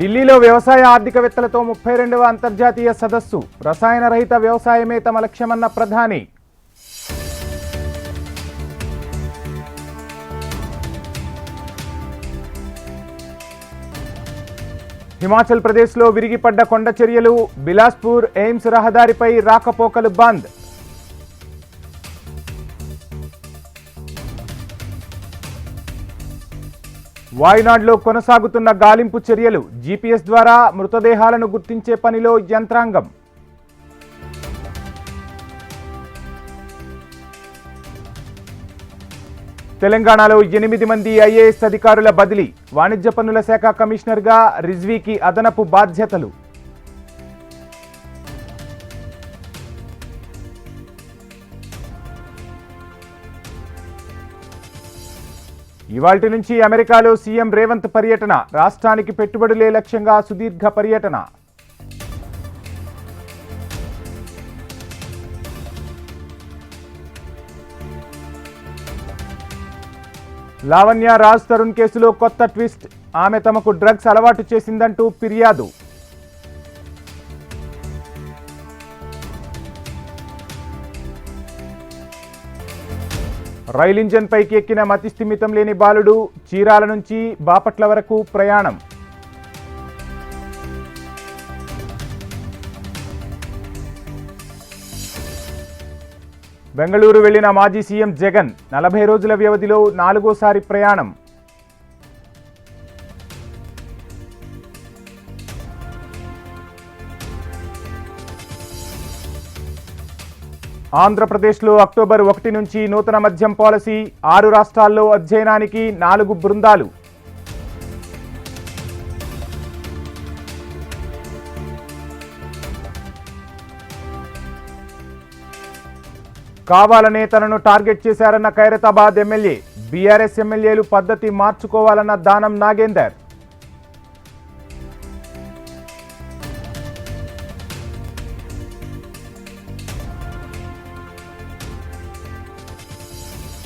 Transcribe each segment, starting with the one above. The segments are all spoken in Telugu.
ఢిల్లీలో వ్యవసాయ ఆర్థికవేత్తలతో ముప్పై రెండవ అంతర్జాతీయ సదస్సు. రసాయన రహిత వ్యవసాయమే తమ లక్ష్యమన్న ప్రధాని. హిమాచల్ ప్రదేశ్లో విరిగిపడ్డ కొండ చర్యలు బిలాస్పూర్ ఎయిమ్స్ రహదారిపై రాకపోకలు బంద్. వాయునాడులో కొనసాగుతున్న గాలింపు చర్యలు జీపీఎస్ ద్వారా మృతదేహాలను గుర్తించే పనిలో యంత్రాంగం. తెలంగాణలో ఎనిమిది మంది ఐఏఎస్ అధికారుల బదిలీ. వాణిజ్య పన్నుల శాఖ కమిషనర్గా రిజ్వీకి అదనపు బాధ్యతలు. ఇవాటి నుంచి అమెరికాలో సీఎం రేవంత్ పర్యటన రాష్ట్రానికి పెట్టుబడులే లక్ష్యంగా సుదీర్ఘ పర్యటన. లావణ్య రాజ్ తరుణ్ కేసులో కొత్త ట్విస్ట్. ఆమె తమకు డ్రగ్స్ అలవాటు చేసిందంటూ ఫిర్యాదు. రైలు ఇంజన్ పైకి ఎక్కిన మతిస్థిమితం లేని బాలుడు చీరాల నుంచి బాపట్ల వరకు ప్రయాణం. బెంగళూరు వెళ్ళిన మాజీ సీఎం జగన్ నలభై రోజుల వ్యవధిలో నాలుగోసారి ప్రయాణం. ఆంధ్రప్రదేశ్లో అక్టోబర్ ఒకటి నుంచి నూతన మద్యం పాలసీ ఆరు రాష్ట్రాల్లో అధ్యయనానికి నాలుగు బృందాలు. కావాలనే తనను టార్గెట్ చేశారన్న ఖైరతాబాద్ ఎమ్మెల్యే బీఆర్ఎస్ ఎమ్మెల్యేలు పద్ధతి మార్చుకోవాలన్న దానం నాగేందర్.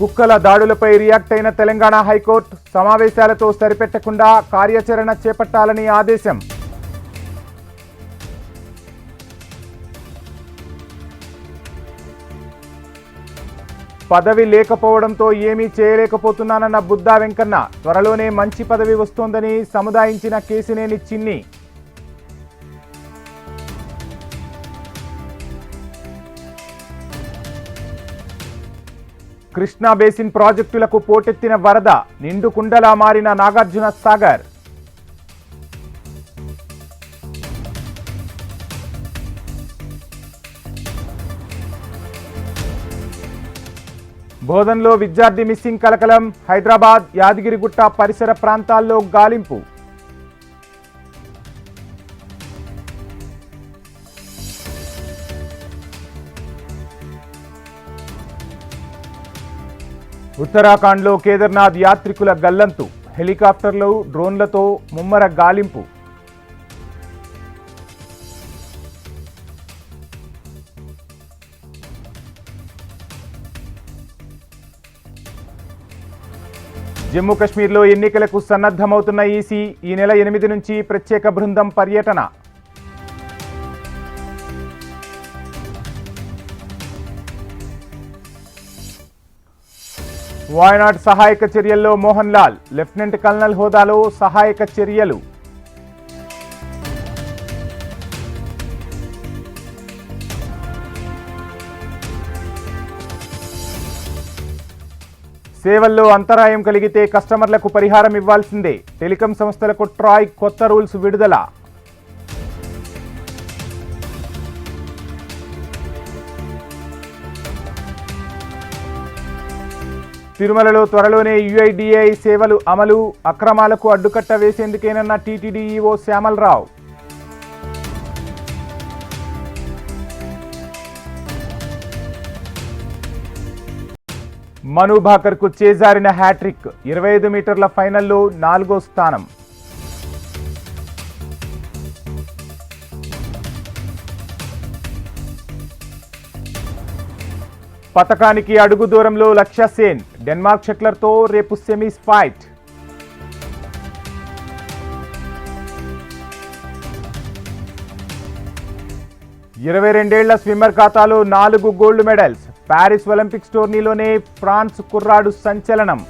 కుక్కల దాడులపై రియాక్ట్ అయిన తెలంగాణ హైకోర్టు సమావేశాలతో సరిపెట్టకుండా కార్యాచరణ చేపట్టాలని ఆదేశం. పదవి లేకపోవడంతో ఏమీ చేయలేకపోతున్నానన్న బుద్ధా వెంకన్న త్వరలోనే మంచి పదవి వస్తోందని సముదాయించిన కేసినేని చిన్ని. కృష్ణా బేసిన్ ప్రాజెక్టులకు పోటెత్తిన వరద నిండు కుండలా మారిన నాగార్జున సాగర్. బోధన్లో విద్యార్థి మిస్సింగ్ కలకలం హైదరాబాద్ యాదగిరిగుట్ట పరిసర ప్రాంతాల్లో గాలింపు. ఉత్తరాఖండ్లో కేదార్నాథ్ యాత్రికుల గల్లంతు హెలికాప్టర్లు డ్రోన్లతో ముమ్మర గాలింపు. జమ్మూ కశ్మీర్లో ఎన్నికలకు సన్నద్ధమవుతున్న ఈసీ ఈ నెల ఎనిమిది నుంచి ప్రత్యేక బృందం పర్యటన. వాయనాడ్ సహాయక చర్యల్లో మోహన్ లాల్ లెఫ్టినెంట్ కల్నల్ హోదాలో సహాయక చర్యలు. సేవల్లో అంతరాయం కలిగితే కస్టమర్లకు పరిహారం ఇవ్వాల్సిందే. టెలికాం సంస్థలకు ట్రాయ్ కొత్త రూల్స్ విడుదల. తిరుమలలో త్వరలోనే యుఐడిఐ సేవలు అమలు అక్రమాలకు అడ్డుకట్ట వేసేందుకేనన్న టీటీడీఈఓ శ్యామలరావు. మను భాకర్కు చేజారిన హ్యాట్రిక్ ఇరవై ఐదు మీటర్ల ఫైనల్లో నాలుగో స్థానం. పతకానికి అడుగు దూరంలో లక్ష్య సేన్. డెన్మార్క్ షట్లర్తో రేపు సెమీస్ ఫైట్. ఇరవై రెండేళ్ళ స్విమ్మర్ ఖాతాలో నాలుగు గోల్డ్ మెడల్స్. ప్యారిస్ ఒలింపిక్స్ టోర్నీలోనే ఫ్రాన్స్ కుర్రాడు సంచలనం.